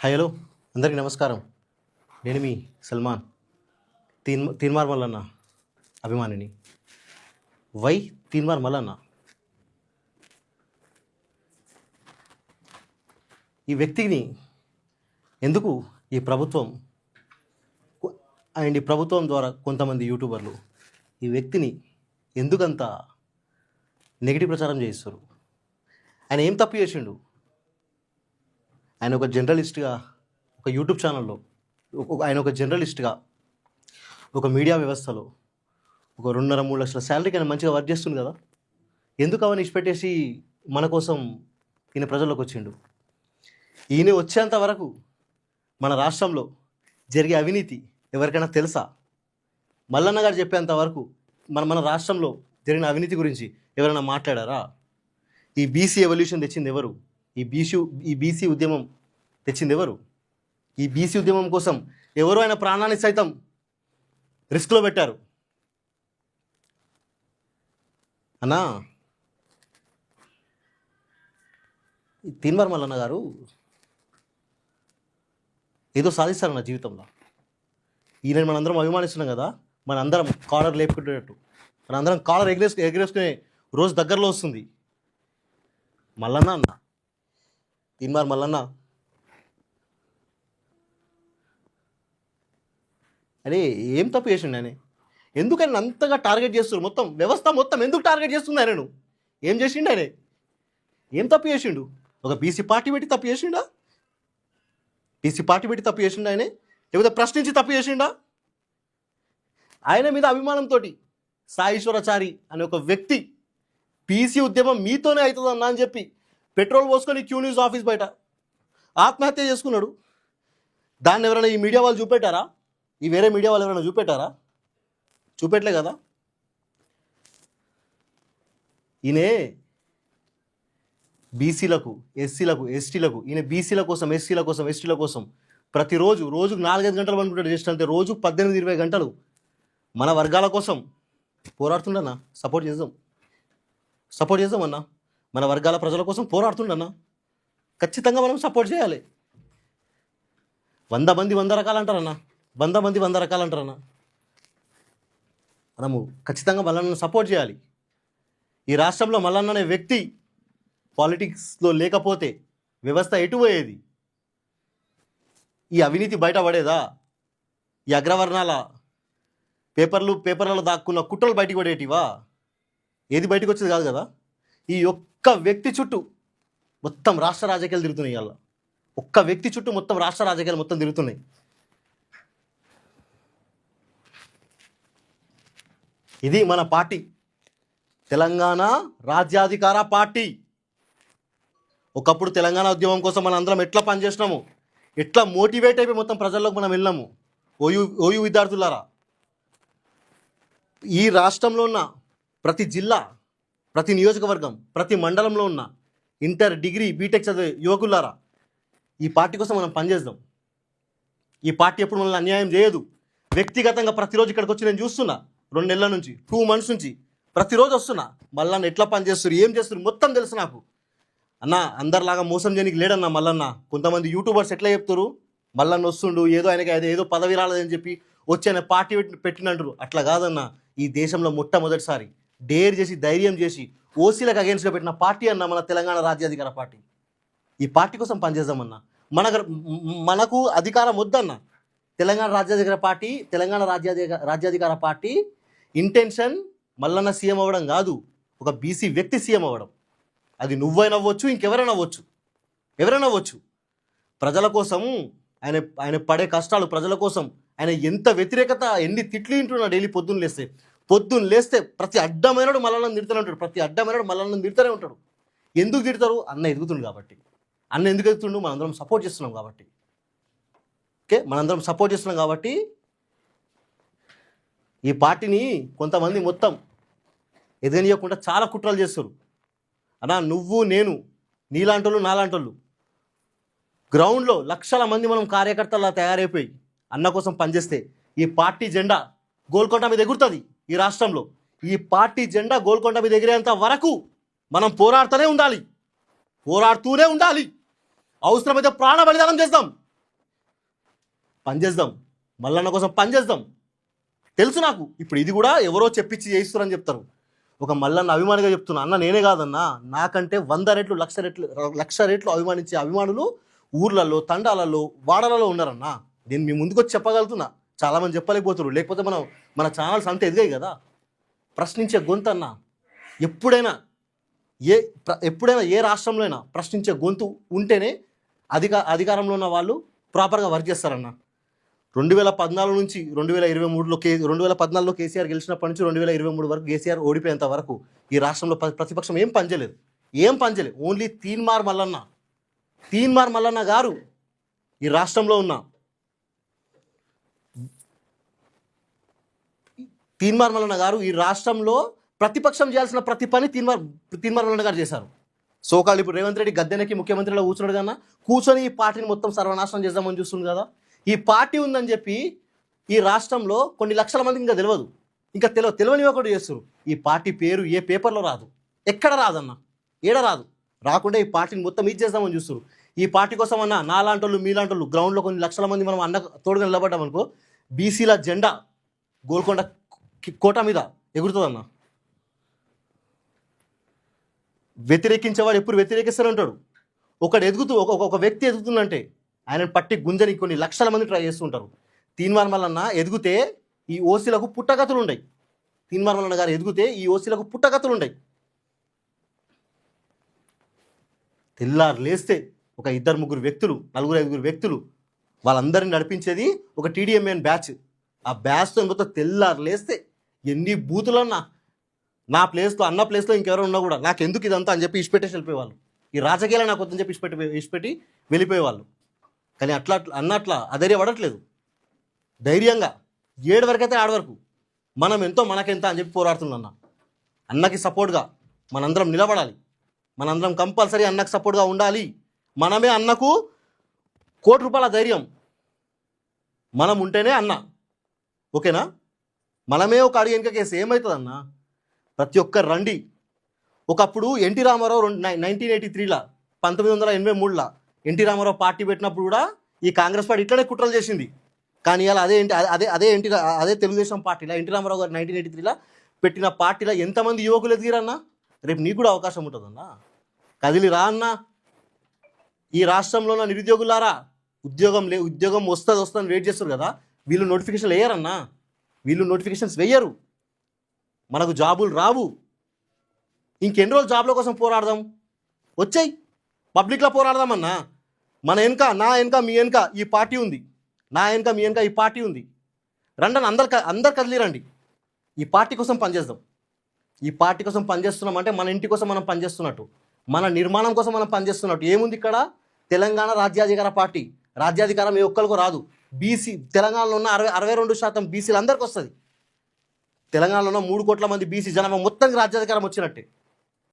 Hi hello. అందరికీ నమస్కారం. నేను మీ సల్మాన్. తీన్ తీన్మార్ మల్లన్న అభిమానిని. వై తీన్మార్ మల్లన్న? ఈ వ్యక్తిని ఎందుకు ఈ ప్రభుత్వం అండ్ ఈ ప్రభుత్వం ద్వారా కొంతమంది యూట్యూబర్లు ఈ వ్యక్తిని ఎందుకంత నెగిటివ్ ప్రచారం చేయిస్తారు? ఆయన ఏం తప్పు చేసిండు? ఆయన ఒక జర్నలిస్ట్గా ఒక యూట్యూబ్ ఛానల్లో ఆయన ఒక జర్నలిస్ట్గా ఒక మీడియా వ్యవస్థలో ఒక రెండున్నర మూడు లక్షల శాలరీకి ఆయన మంచిగా వర్క్ చేస్తుంది కదా? ఎందుకు అవన్నీ ఇచ్చిపెట్టేసి మన కోసం ఈయన ప్రజల్లోకి వచ్చిండు? ఈయన వచ్చేంత వరకు మన రాష్ట్రంలో జరిగే అవినీతి ఎవరికైనా తెలుసా? మల్లన్న గారు చెప్పేంత వరకు మన మన రాష్ట్రంలో జరిగిన అవినీతి గురించి ఎవరైనా మాట్లాడారా? ఈ బీసీ ఎవల్యూషన్ తెచ్చింది ఎవరు? ఈ బీసీ ఈ బీసీ ఉద్యమం తెచ్చింది ఎవరు? ఈ బీసీ ఉద్యమం కోసం ఎవరు ఆయన ప్రాణాన్ని సైతం రిస్క్లో పెట్టారు. అన్నా ఈ తీన్మార్ మల్లన్న గారు ఏదో సాధిస్తారు నా జీవితంలో. ఈయన మనందరం అభిమానిస్తున్నాం కదా మనందరం కాలర్ లేపుకునేటట్టు. మనందరం కాలర్ ఎగరేసు ఎగరేసుకునే రోజు దగ్గరలో వస్తుంది. మల్లన్న అన్న తీన్మార్ మల్లన్న. అరే ఏం తప్పు చేసిండు ఆయన ఎందుకని అంతగా టార్గెట్ చేస్తున్నారు మొత్తం వ్యవస్థ మొత్తం ఎందుకు టార్గెట్ చేస్తుంది ఆయనను ఏం చేసిండు ఆయన ఏం తప్పు చేసిండు? ఒక బీసీ పార్టీ పెట్టి తప్పు చేసిండా? బీసీ పార్టీ పెట్టి తప్పు చేసిండు ఆయన లేకపోతే ప్రశ్నించి తప్పు చేసిండా? ఆయన మీద అభిమానంతో సాయిశ్వరాచారి అనే ఒక వ్యక్తి పీసీ ఉద్యమం మీతోనే అవుతుందన్నా అని చెప్పి పెట్రోల్ పోసుకొని క్యూ న్యూస్ ఆఫీస్ బయట. ఆత్మహత్య చేసుకున్నాడు. దాన్ని ఎవరైనా ఈ మీడియా వాళ్ళు చూపెట్టారా? ఈ వేరే మీడియా వాళ్ళు ఎవరైనా చూపెట్టారా? చూపెట్టలే కదా. ఈయనే బీసీలకు ఎస్సీలకు ఎస్టీలకు ఈయన బీసీల కోసం ఎస్సీల కోసం ఎస్టీల కోసం ప్రతిరోజు రోజుకు నాలుగైదు గంటలు అనుకుంటాడు జస్ట్ అంతే రోజు పద్దెనిమిది ఇరవై గంటలు మన వర్గాల కోసం పోరాడుతుండన్నా సపోర్ట్ చేద్దాం. సపోర్ట్ చేద్దాం అన్నా. మన వర్గాల ప్రజల కోసం పోరాడుతుండన్న. ఖచ్చితంగా మనం సపోర్ట్ చేయాలి. వంద మంది వంద రకాలు అంటారన్న వంద మంది వంద రకాలు అంటారన్న మనము ఖచ్చితంగా మల్లన్నను సపోర్ట్ చేయాలి. ఈ రాష్ట్రంలో మల్లన్న అనే వ్యక్తి పాలిటిక్స్లో లేకపోతే వ్యవస్థ ఎటు పోయేది? ఈ అవినీతి బయటపడేదా? ఈ అగ్రవర్ణాల పేపర్లు పేపర్లలో దాక్కున్న కుట్రలు బయటికి పడేటివా? ఏది బయటకు వచ్చేది కాదు కదా? ఈ ఒక్క వ్యక్తి చుట్టూ మొత్తం రాష్ట్ర రాజకీయాలు తిరుగుతున్నాయి ఇవాళ. ఒక్క వ్యక్తి చుట్టూ మొత్తం రాష్ట్ర రాజకీయాలు మొత్తం తిరుగుతున్నాయి. ఇది మన పార్టీ. తెలంగాణ రాజ్యాధికార పార్టీ. ఒకప్పుడు తెలంగాణ ఉద్యమం కోసం మనం అందరం ఎట్లా పనిచేసినాము? ఎట్లా మోటివేట్ అయిపోయి మొత్తం ప్రజల్లోకి మనం వెళ్ళాము ఓయూ ఓయూ విద్యార్థులారా. ఈ రాష్ట్రంలో ఉన్న ప్రతి జిల్లా ప్రతి నియోజకవర్గం ప్రతి మండలంలో ఉన్న ఇంటర్ డిగ్రీ బీటెక్ చదివే యువకులారా ఈ పార్టీ కోసం మనం పనిచేద్దాం. ఈ పార్టీ ఎప్పుడు మనల్ని అన్యాయం చేయదు. వ్యక్తిగతంగా ప్రతిరోజు ఇక్కడికి వచ్చి నేను చూస్తున్నా. రెండు నెలల నుంచి టూ మంత్స్ నుంచి ప్రతిరోజు వస్తున్నా. మళ్ళీ ఎట్లా పని చేస్తారు ఏం చేస్తారు మొత్తం తెలుసు నాకు. అన్న అందరిలాగా మోసం చేయడానికి లేడన్న మల్లన్న. కొంతమంది యూట్యూబర్స్ ఎట్లా చెప్తారు? మల్లన్న వస్తుండు ఏదో ఆయనకి అది ఏదో పదవి రాలేదని చెప్పి వచ్చి ఆయన పార్టీ పెట్టి పెట్టినంటారు అట్లా కాదన్న ఈ దేశంలో మొట్టమొదటిసారి. డేర్ చేసి ధైర్యం చేసి ఓసీలకు అగేన్స్ట్గా పెట్టిన పార్టీ అన్న మన తెలంగాణ రాజ్యాధికార పార్టీ. ఈ పార్టీ కోసం పనిచేద్దామన్నా. మన మనకు అధికారం వద్దన్న. తెలంగాణ రాజ్యాధికార పార్టీ తెలంగాణ రాజ్యాధికార రాజ్యాధికార పార్టీ ఇంటెన్షన్ మల్లన్న సీఎం అవ్వడం కాదు. ఒక బీసీ వ్యక్తి సీఎం అవ్వడం. అది నువ్వైనా అవ్వచ్చు ఇంకెవరైనా అవ్వచ్చు ఎవరైనా అవ్వచ్చు ప్రజల కోసం ఆయన ఆయన పడే కష్టాలు ప్రజల కోసం. ఆయన ఎంత వ్యతిరేకత ఎన్ని తిట్లు వింటున్నా డైలీ పొద్దున్న లేస్తే. పొద్దున్న లేస్తే ప్రతి అడ్డమైనడు మల్లన్న తిడుతూనే ఉంటాడు. ప్రతి అడ్డమైనడు మల్లన్న తిడుతూనే ఉంటాడు. ఎందుకు తిడతారు? అన్న ఎదుగుతుండు కాబట్టి. అన్న ఎందుకు ఎదుగుతుండు? మనందరం సపోర్ట్ చేస్తున్నాం కాబట్టి. ఓకే? మనందరం సపోర్ట్ చేస్తున్నాం కాబట్టి ఈ పార్టీని కొంతమంది మొత్తం ఎదగనీయకుండా చాలా కుట్రలు చేస్తారు. అన్నా నువ్వు నేను నీలాంటోళ్ళు నాలాంటోళ్ళు. గ్రౌండ్లో లక్షల మంది మనం కార్యకర్తలా తయారైపోయి అన్న కోసం పనిచేస్తే ఈ పార్టీ జెండా గోల్కొండ మీద ఎగురుతుంది. ఈ రాష్ట్రంలో ఈ పార్టీ జెండా గోల్కొండ మీద ఎగిరేంత వరకు మనం పోరాడుతూనే ఉండాలి. పోరాడుతూనే ఉండాలి. అవసరమైతే ప్రాణ బలిదానం చేద్దాం. పనిచేద్దాం. మల్లన్న కోసం పనిచేద్దాం. తెలుసు నాకు. ఇప్పుడు ఇది కూడా ఎవరో చెప్పించి చేయిస్తారని చెప్తారు. ఒక మల్లన్న అభిమానిగా చెప్తున్నా. అన్న నేనే కాదన్నా. నాకంటే వంద రెట్లు లక్ష రెట్లు లక్ష రెట్లు అభిమానించే అభిమానులు ఊర్లలో తండాలలో వాడలలో ఉన్నారన్నా. నేను మీ ముందుకు వచ్చి చెప్పగలుగుతున్నా. చాలామంది చెప్పలేకపోతున్నారు. లేకపోతే మనం మన ఛానల్స్ అంత ఎదిగాయి కదా. ప్రశ్నించే గొంతు అన్న ఎప్పుడైనా ఏ ప్ర- ఎప్పుడైనా ఏ రాష్ట్రంలో అయినా ప్రశ్నించే గొంతు ఉంటేనే అధిక అధికారంలో ఉన్న వాళ్ళు ప్రాపర్గా వర్క్ చేస్తారన్న. రెండు వేల పద్నాలుగు నుంచి రెండు వేల ఇరవై మూడులో కే రెండు వేల పద్నాలుగులో కేసీఆర్ గెలిచినప్పటి నుంచి రెండు వేల ఇరవై మూడు వరకు కేసీఆర్ ఓడిపోయేంత వరకు ఈ రాష్ట్రంలో ప్రతిపక్షం ఏం పనిచేయలేదు. ఏం పనిచేయలేదు. ఓన్లీ తీన్మార్ మల్లన్న. తీన్మార్ మల్లన్న గారు ఈ రాష్ట్రంలో ఉన్న తీన్మార్ మల్లన్న గారు ఈ రాష్ట్రంలో ప్రతిపక్షం చేయాల్సిన ప్రతి పని తీన్మార్ తీన్మార్ మల్లన్న గారు చేశారు. సోకాళ్ళు ఇప్పుడు రేవంత్ రెడ్డి గద్దెనకి ముఖ్యమంత్రిలో కూర్చున్నాడు కన్నా కూర్చొని ఈ పార్టీని మొత్తం సర్వనాశనం చేద్దామని చూస్తుంది కదా? ఈ పార్టీ ఉందని చెప్పి ఈ రాష్ట్రంలో కొన్ని లక్షల మందికి ఇంకా తెలియదు. ఇంకా తెలియ తెలియని ఒకటి చేస్తారు ఈ పార్టీ పేరు ఏ పేపర్లో రాదు. ఎక్కడ రాదన్న? ఏడ రాదు? రాకుండా ఈ పార్టీని మొత్తం ఇది చేద్దామని చూస్తారు ఈ పార్టీ కోసం అన్న నాలాంటి వాళ్ళు మీలాంటి వాళ్ళు గ్రౌండ్లో కొన్ని లక్షల మంది మనం అన్న తోడుగా నిలబడ్డాం అనుకో బీసీల జెండా గోల్కొండ కోట మీద ఎగురుతుందన్న వ్యతిరేకించేవాడు ఎప్పుడు వ్యతిరేకిస్తానంటాడు ఒకడు ఎదుగుతూ ఒక ఒక- వ్యక్తి ఎదుగుతుందంటే ఆయన పట్టి గుంజని కొన్ని లక్షల మంది ట్రై చేస్తుంటారు. తీన్మార్ మల్లన్న ఎదిగితే ఈ ఓసీలకు పుట్టగతులు ఉన్నాయి తీన్మార్ మల్లన్న గారు ఎదిగితే ఈ ఓసీలకు పుట్టగతులు ఉన్నాయి తెల్లారు లేస్తే ఒక ఇద్దరు ముగ్గురు వ్యక్తులు నలుగురు ఐదుగురు వ్యక్తులు వాళ్ళందరిని నడిపించేది ఒక టీడీఎంఎన్ బ్యాచ్. ఆ బ్యాచ్తో మొత్తం తెల్లారు లేస్తే ఎన్ని బూతులన్నా నా ప్లేస్లో అన్న ప్లేస్లో ఇంకెవరు ఉన్నా కూడా నాకు ఎందుకు ఇదంతా అని చెప్పి ఇష్టపెట్టేసి వెళ్ళిపోయేవాళ్ళు. ఈ రాజకీయాలు నాకు వద్దని చెప్పి ఇష్టపెట్టి ఇష్టపెట్టి వెళ్ళిపోయేవాళ్ళు. కానీ అట్లా అట్లా అన్నట్లా అధైర్యపడట్లేదు. ధైర్యంగా ఏడు వరకైతే ఆడ వరకు మనం ఎంతో మనకెంత అని చెప్పి పోరాడుతుందన్న. అన్నకి సపోర్ట్గా మనందరం నిలబడాలి. మనందరం కంపల్సరీ అన్నకు సపోర్ట్గా ఉండాలి. మనమే అన్నకు కోటి రూపాయల ధైర్యం. మనం ఉంటేనే అన్న. ఓకేనా? మనమే ఒక అడుగు వెనుక కేసు ఏమవుతుందన్న ప్రతి ఒక్కరు రండి. ఒకప్పుడు ఎన్టీ రామారావు రెండు నైన్టీన్ ఎయిటీ త్రీలో పంతొమ్మిది వందల ఎనభై మూడులో ఎన్టీ రామారావు పార్టీ పెట్టినప్పుడు కూడా ఈ కాంగ్రెస్ పార్టీ ఇట్లనే కుట్రలు చేసింది. కానీ ఇలా అదే అదే అదే ఎన్టీ అదే తెలుగుదేశం పార్టీలో ఎన్టీ రామారావు గారు నైన్టీన్ ఎయిటీ త్రీలో పెట్టిన పార్టీలో ఎంతమంది యువకులు ఎదిగిరన్నా? రేపు నీకు కూడా అవకాశం ఉంటుందన్నా? కదిలి రా అన్నా. ఈ రాష్ట్రంలో నిరుద్యోగులారా? ఉద్యోగం లే ఉద్యోగం వస్తుంది వస్తుందని వెయిట్ చేస్తారు కదా. వీళ్ళు నోటిఫికేషన్ వేయరన్నా? వీళ్ళు నోటిఫికేషన్స్ వేయరు. మనకు జాబులు రావు. ఇంకెన్ని రోజులు జాబ్ల కోసం పోరాడదాం? వచ్చాయి. పబ్లిక్లో పోరాడదామన్నా మన వెనుక నా వెనుక మీ వెనుక ఈ పార్టీ ఉంది. నా వెనుక మీ వెనుక ఈ పార్టీ ఉంది. రండి అందరు అందరు కదిలిరండి. ఈ పార్టీ కోసం పనిచేద్దాం. ఈ పార్టీ కోసం పనిచేస్తున్నాం అంటే మన ఇంటి కోసం మనం పనిచేస్తున్నట్టు. మన నిర్మాణం కోసం మనం పనిచేస్తున్నట్టు. ఏముంది ఇక్కడ? తెలంగాణ రాజ్యాధికార పార్టీ. రాజ్యాధికారం ఏ ఒక్కరికి రాదు. బీసీ తెలంగాణలో ఉన్న అరవై అరవై రెండు శాతం బీసీలు అందరికీ వస్తుంది. తెలంగాణలో ఉన్న మూడు కోట్ల మంది బీసీ జనాభా మొత్తానికి రాజ్యాధికారం వచ్చినట్టే.